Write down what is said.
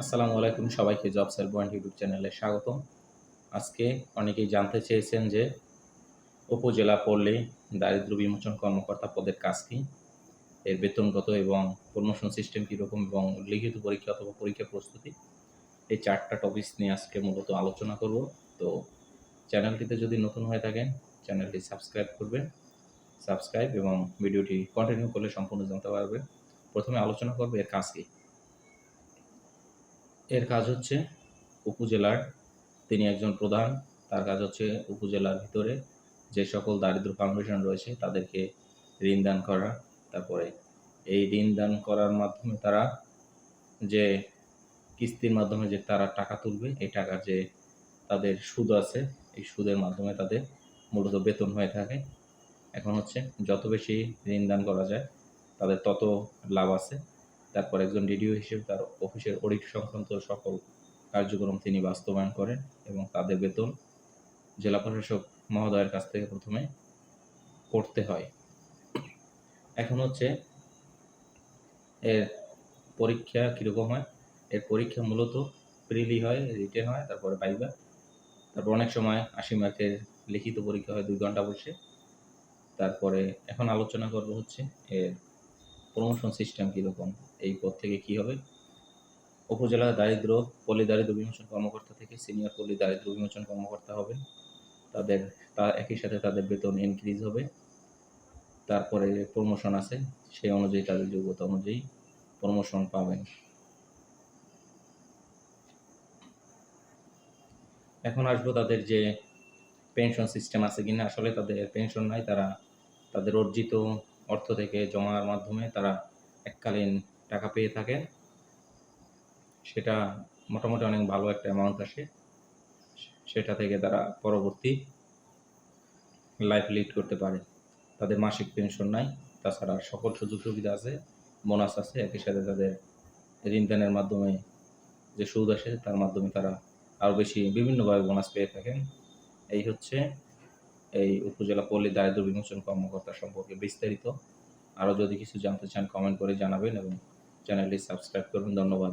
আসসালামু আলাইকুম সবাইকে জব সেল পয়েন্ট ইউটিউব চ্যানেলে স্বাগতম। আজকে অনেকেই জানতে চেয়েছেন যে উপজেলা পল্লী দারিদ্র বিমোচন কর্মকর্তা পদের কাজ কী? এর বেতনগত এবং প্রমোশন সিস্টেম কীরকম এবং লিখিত পরীক্ষা অথবা পরীক্ষা প্রস্তুতি? এই চারটা টপিকস নিয়ে আজকে মূলত আলোচনা করব। তো চ্যানেলটিতে যদি নতুন হয়ে থাকেন চ্যানেলটি সাবস্ক্রাইব করবেন সাবস্ক্রাইব এবং ভিডিওটি কন্টিনিউ করলে সম্পূর্ণ জানতে পারবেন। প্রথমে আলোচনা করবে এর কাজ কী? এর কাজ হচ্ছে উপজেলার তিনি একজন প্রধান, তার কাজ হচ্ছে উপজেলার ভিতরে যে সকল দারিদ্র ফাউন্ডেশন রয়েছে তাদেরকে ঋণ দান করা। তারপরে এই ঋণ দান করার মাধ্যমে তারা যে কিস্তির মাধ্যমে যে তারা টাকা তুলবে, এই টাকার যে তাদের সুদ আছে, এই সুদের মাধ্যমে তাদের মূলত বেতন হয়ে থাকে। এখন হচ্ছে যত বেশি ঋণ দান করা যায়, তাদের তত লাভ আছে। তারপর একজন ডিডিও হিসেবে তার অফিসের অডিট সংক্রান্ত সকল কার্যক্রম তিনি বাস্তবায়ন করেন এবং তাদের বেতন জেলা প্রশাসক মহোদয়ের কাছ থেকে প্রথমে করতে হয়। এখন হচ্ছে এর পরীক্ষা কীরকম হয়? এর পরীক্ষা মূলত প্রিলি হয় রিটেন হয়, তারপরে পাইবা তারপর অনেক সময় আশি মার্কের লিখিত পরীক্ষা হয়, দুই ঘণ্টা বসে। তারপরে এখন আলোচনা করব হচ্ছে এর প্রমোশন সিস্টেম কীরকম? এই পদ থেকে কী হবে? উপজেলা দারিদ্র পল্লী দারিদ্র বিমোচন কর্মকর্তা থেকে সিনিয়র পল্লী দারিদ্র বিমোচন কর্মকর্তা হবে। তাদের, তা একই সাথে তাদের বেতন ইনক্রিজ হবে। তারপরে প্রমোশন আছে, সেই অনুযায়ী তাদের যোগ্যতা অনুযায়ী প্রমোশন পাবেন। এখন আসব তাদের যে পেনশন সিস্টেম আছে কিনা। আসলে তাদের পেনশন নাই, তারা তাদের অর্জিত অর্থ থেকে জমার মাধ্যমে তারা এককালীন টাকা পেয়ে থাকে সেটা মোটামুটি অনেক ভালো একটা অ্যামাউন্ট আসে। সেটা থেকে তারা পরবর্তী লাইফ লিড করতে পারে। তাদের মাসিক পেনশন নাই, তাছাড়া সকল সুযোগ সুবিধা আছে বোনাস আছে, একই সাথে তাদের ঋণ দানের মাধ্যমে যে সুদ আসে, তার মাধ্যমে তারা আরও বেশি বিভিন্নভাবে বোনাস পেয়ে থাকেন। এই হচ্ছে এই উপজেলা পল্লী দারিদ্র বিমোচন কর্মকর্তা সম্পর্কে বিস্তারিত। আরও যদি কিছু জানতে চান কমেন্ট করে জানাবেন এবং চ্যানেলটি সাবস্ক্রাইব করুন। ধন্যবাদ।